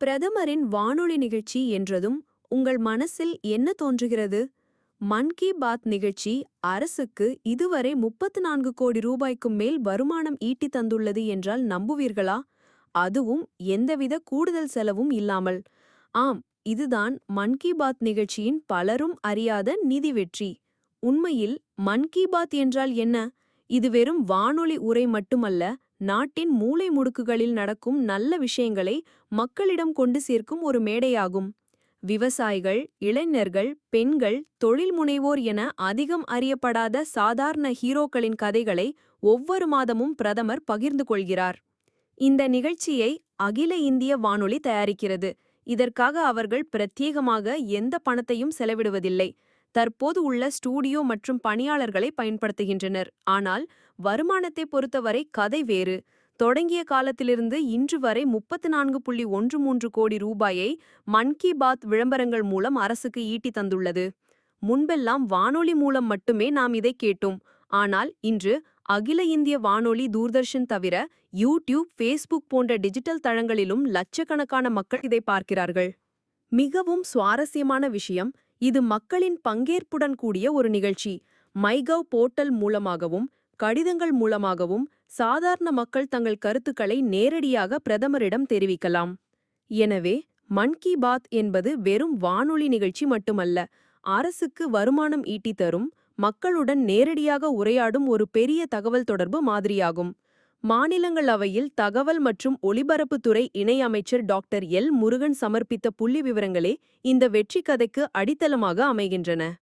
பிரதமரின் வானொலி நிகழ்ச்சி என்றதும் உங்கள் மனசில் என்ன தோன்றுகிறது? மன் கி பாத் நிகழ்ச்சி அரசுக்கு இதுவரை முப்பத்து நான்கு கோடி ரூபாய்க்கும் மேல் வருமானம் ஈட்டி தந்துள்ளது என்றால் நம்புவீர்களா? அதுவும் எந்தவித கூடுதல் செலவும் இல்லாமல். ஆம் இதுதான் மன் கி பாத் நிகழ்ச்சியின் பலரும் அறியாத நிதி வெற்றி. உண்மையில் மன் கி பாத் என்றால் என்ன? இது வெறும் வானொலி உரை மட்டுமல்ல நாட்டின் மூலை முடுக்குகளில் நடக்கும் நல்ல விஷயங்களை மக்களிடம் கொண்டு சேர்க்கும் ஒரு மேடையாகும். விவசாயிகள் இளைஞர்கள் பெண்கள் தொழில் முனைவோர் என அதிகம் அறியப்படாத சாதாரண ஹீரோக்களின் கதைகளை ஒவ்வொரு மாதமும் பிரதமர் பகிர்ந்து கொள்கிறார். இந்த நிகழ்ச்சியை அகில இந்திய வானொலி தயாரிக்கிறது. இதற்காக அவர்கள் பிரத்யேகமாக எந்த பணத்தையும் செலவிடுவதில்லை. தற்போது உள்ள ஸ்டூடியோ மற்றும் பணியாளர்களை பயன்படுத்துகின்றனர். ஆனால் வருமானத்தை பொறுத்தவரை கதை வேறு. தொடங்கிய காலத்திலிருந்து இன்று வரை முப்பத்து நான்கு புள்ளி ஒன்று மூன்று கோடி ரூபாயை மன் கி பாத் விளம்பரங்கள் மூலம் அரசுக்கு ஈட்டி தந்துள்ளது. முன்பெல்லாம் வானொலி மூலம் மட்டுமே நாம் இதை கேட்டோம். ஆனால் இன்று அகில இந்திய வானொலி தூர்தர்ஷன் தவிர யூடியூப் ஃபேஸ்புக் போன்ற டிஜிட்டல் தளங்களிலும் லட்சக்கணக்கான மக்கள் இதை பார்க்கிறார்கள். மிகவும் சுவாரஸ்யமான விஷயம் இது மக்களின் பங்கேற்புடன் கூடிய ஒரு நிகழ்ச்சி. மைகவ் போர்ட்டல் மூலமாகவும் கடிதங்கள் மூலமாகவும் சாதாரண மக்கள் தங்கள் கருத்துக்களை நேரடியாக பிரதமரிடம் தெரிவிக்கலாம். எனவே மன் கி பாத் என்பது வெறும் வானொலி நிகழ்ச்சி மட்டுமல்ல அரசுக்கு வருமானம் ஈட்டி தரும் மக்களுடன் நேரடியாக உரையாடும் ஒரு பெரிய தகவல் தொடர்பு மாதிரியாகும். மாநிலங்களவையில் தகவல் மற்றும் ஒலிபரப்புத்துறை இணையமைச்சர் டாக்டர் எல் முருகன் சமர்ப்பித்த புள்ளி விவரங்களே இந்த வெற்றி கதைக்கு அடித்தளமாக அமைகின்றன.